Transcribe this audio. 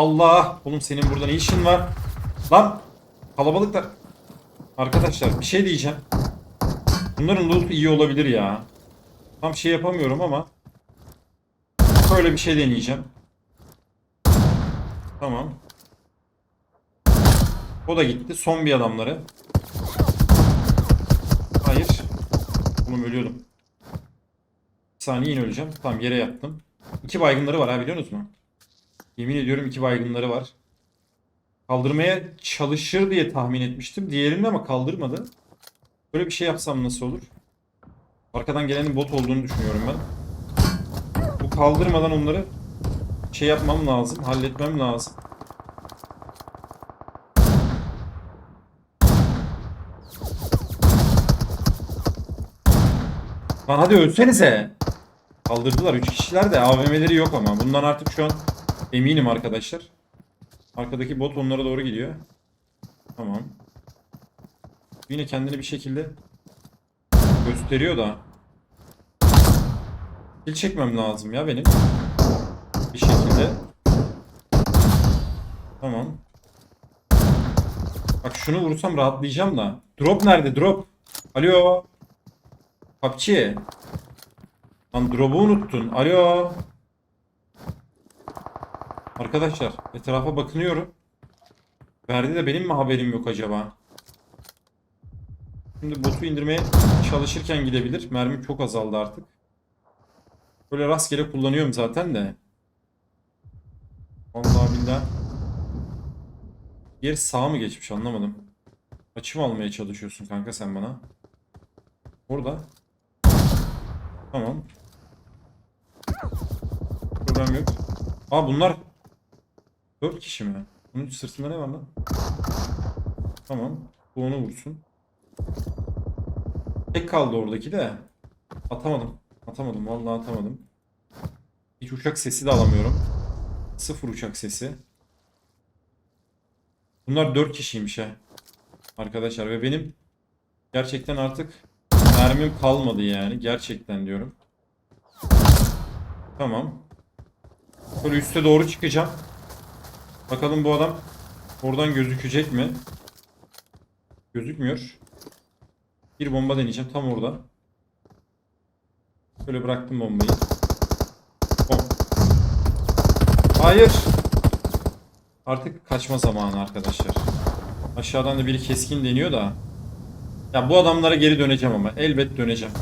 Allah! Oğlum senin burada ne işin var? Lan! Kalabalıklar. Arkadaşlar bir şey diyeceğim. Bunların loot iyi olabilir ya. Tam şey yapamıyorum ama. Böyle bir şey deneyeceğim. Tamam. O da gitti. Son bir adamları. Hayır. Oğlum ölüyordum. Bir saniye yine öleceğim. Tamam yere yattım. İki baygınları var ha biliyor musunuz? Yemin ediyorum iki baygınları var. Kaldırmaya çalışır diye tahmin etmiştim. Diğerini ama kaldırmadı. Böyle bir şey yapsam nasıl olur? Arkadan gelenin bot olduğunu düşünüyorum ben. Bu kaldırmadan onları şey yapmam lazım. Halletmem lazım. Lan hadi ölsenize. Kaldırdılar 3 kişiler de AVM'leri yok ama. Bundan artık şu an eminim arkadaşlar. Arkadaki bot onlara doğru gidiyor. Tamam. Yine kendini bir şekilde gösteriyor da. Kill çekmem lazım ya benim. Bir şekilde. Tamam. Bak şunu vursam rahatlayacağım da. Drop nerede? Drop. Alo. PUBG. Lan drop'u unuttun. Alo. Arkadaşlar etrafa bakınıyorum. Verdi de benim mi haberim yok acaba? Şimdi botu indirmeye çalışırken gidebilir. Mermim çok azaldı artık. Böyle rastgele kullanıyorum zaten de. Allah billah. Yer sağa mı geçmiş anlamadım. Açım almaya çalışıyorsun kanka sen bana. Orada. Tamam. Problem yok. Aa bunlar 4 kişi mi? Bunun sırtında ne var lan? Tamam. Bu onu vursun. Tek kaldı oradaki de. Atamadım. Atamadım. Vallahi atamadım. Hiç uçak sesi de alamıyorum. Sıfır uçak sesi. Bunlar 4 kişiymiş ha. Arkadaşlar ve benim gerçekten artık mermim kalmadı yani. Gerçekten diyorum. Tamam. Böyle üste doğru çıkacağım. Bakalım bu adam oradan gözükecek mi? Gözükmüyor. Bir bomba deneyeceğim tam orada. Böyle bıraktım bombayı. Bom. Hayır. Artık kaçma zamanı arkadaşlar. Aşağıdan da biri keskin deniyor da. Ya bu adamlara geri döneceğim ama. Elbet döneceğim.